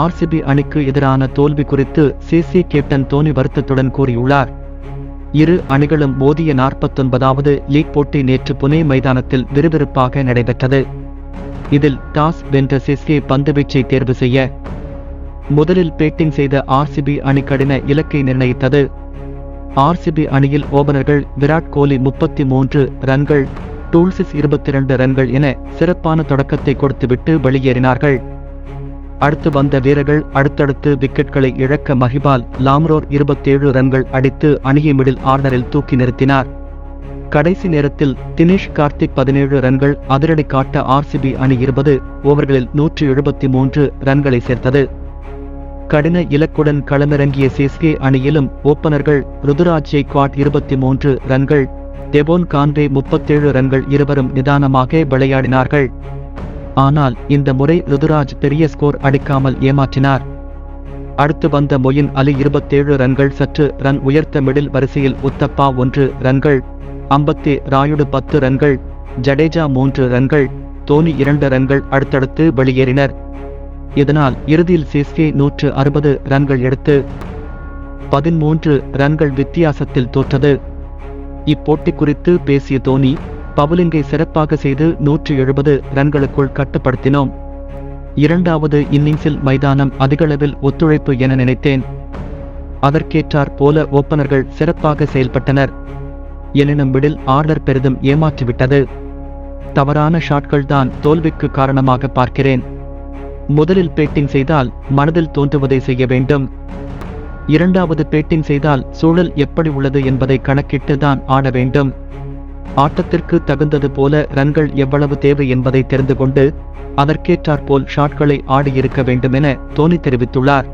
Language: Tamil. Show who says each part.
Speaker 1: ஆர்சிபி அணிக்கு எதிரான தோல்வி குறித்து சிசி கேப்டன் தோனி வருத்தத்துடன் கூறியுள்ளார். இரு அணிகளும் மோதிய நாற்பத்தொன்பதாவது லீக் போட்டி நேற்று புனே மைதானத்தில் விறுவிறுப்பாக நடைபெற்றது. இதில் டாஸ் வென்ற சிஸ்கே பந்துவீச்சை தேர்வு செய்ய முதலில் பேட்டிங் செய்த ஆர்சிபி அணி கடின இலக்கை நிர்ணயித்தது. ஆர்சிபி அணியில் ஓபனர்கள் விராட் கோலி முப்பத்தி மூன்று ரன்கள் டூல்சிஸ் இருபத்தி இரண்டு ரன்கள் என சிறப்பான தொடக்கத்தை கொடுத்துவிட்டு வெளியேறினார்கள். அடுத்து வந்த வீரர்கள் அடுத்தடுத்து விக்கெட்களை இழக்க மஹிபால் லாம்ரோர் இருபத்தேழு ரன்கள் அடித்து அணியை மிடில் ஆர்டரில் தூக்கி நிறுத்தினார். கடைசி நேரத்தில் தினேஷ் கார்த்திக் பதினேழு ரன்கள் அதிரடி காட்ட ஆர்சிபி அணி இருபது ஓவர்களில் நூற்று எழுபத்தி மூன்று ரன்களை சேர்த்தது. கடின இலக்குடன் களமிறங்கிய சிஎஸ்கே அணியிலும் ஓப்பனர்கள் ருதுராஜ் ஜெய்க்வாட் இருபத்தி மூன்று ரன்கள் டெபோன் கான்ரே முப்பத்தேழு ரன்கள் இருவரும் நிதானமாக விளையாடினார்கள். ஆனால் இந்த முறை ருதுராஜ் பெரிய ஸ்கோர் அடிக்காமல் ஏமாற்றினார். அடுத்து வந்த மொயின் அலி இருபத்தேழு ரன்கள் சற்று ரன் உயர்த்த மிடில் வரிசையில் உத்தப்பா ஒன்று ரன்கள் அம்பத்தி ராயுடு பத்து ரன்கள் ஜடேஜா மூன்று ரன்கள் தோனி இரண்டு ரன்கள் அடுத்தடுத்து வெளியேறினர். இதனால் இறுதியில் சிஎஸ்கே நூற்று அறுபது ரன்கள் எடுத்து பதிமூன்று ரன்கள் வித்தியாசத்தில் தோற்றது. இப்போட்டி குறித்து பேசிய தோனி பவுலிங்கை சிறப்பாக செய்து நூற்றி எழுபது ரன்களுக்குள் கட்டுப்படுத்தினோம். இரண்டாவது இன்னிங்ஸில் மைதானம் அதிகளவில் ஒத்துழைப்பு என நினைத்தேன். அதற்கேற்றார் போல ஓப்பனர்கள் சிறப்பாக செயல்பட்டனர். எனினும் மிடில் ஆர்டர் பெரிதும் ஏமாற்றிவிட்டது. தவறான ஷாட்கள் தான் தோல்விக்கு காரணமாக பார்க்கிறேன். முதலில் பேட்டிங் செய்தால் மனதில் தோன்றுவதை செய்ய வேண்டும். இரண்டாவது பேட்டிங் செய்தால் சூழல் எப்படி உள்ளது என்பதை கணக்கிட்டு தான் ஆட வேண்டும். ஆட்டத்திற்கு தகுந்தது போல ரன்கள் எவ்வளவு தேவை என்பதை தெரிந்து கொண்டு அதற்கேற்றாற்போல் ஷாட்களை ஆடியிருக்க வேண்டும் என தோனி தெரிவித்துள்ளார்.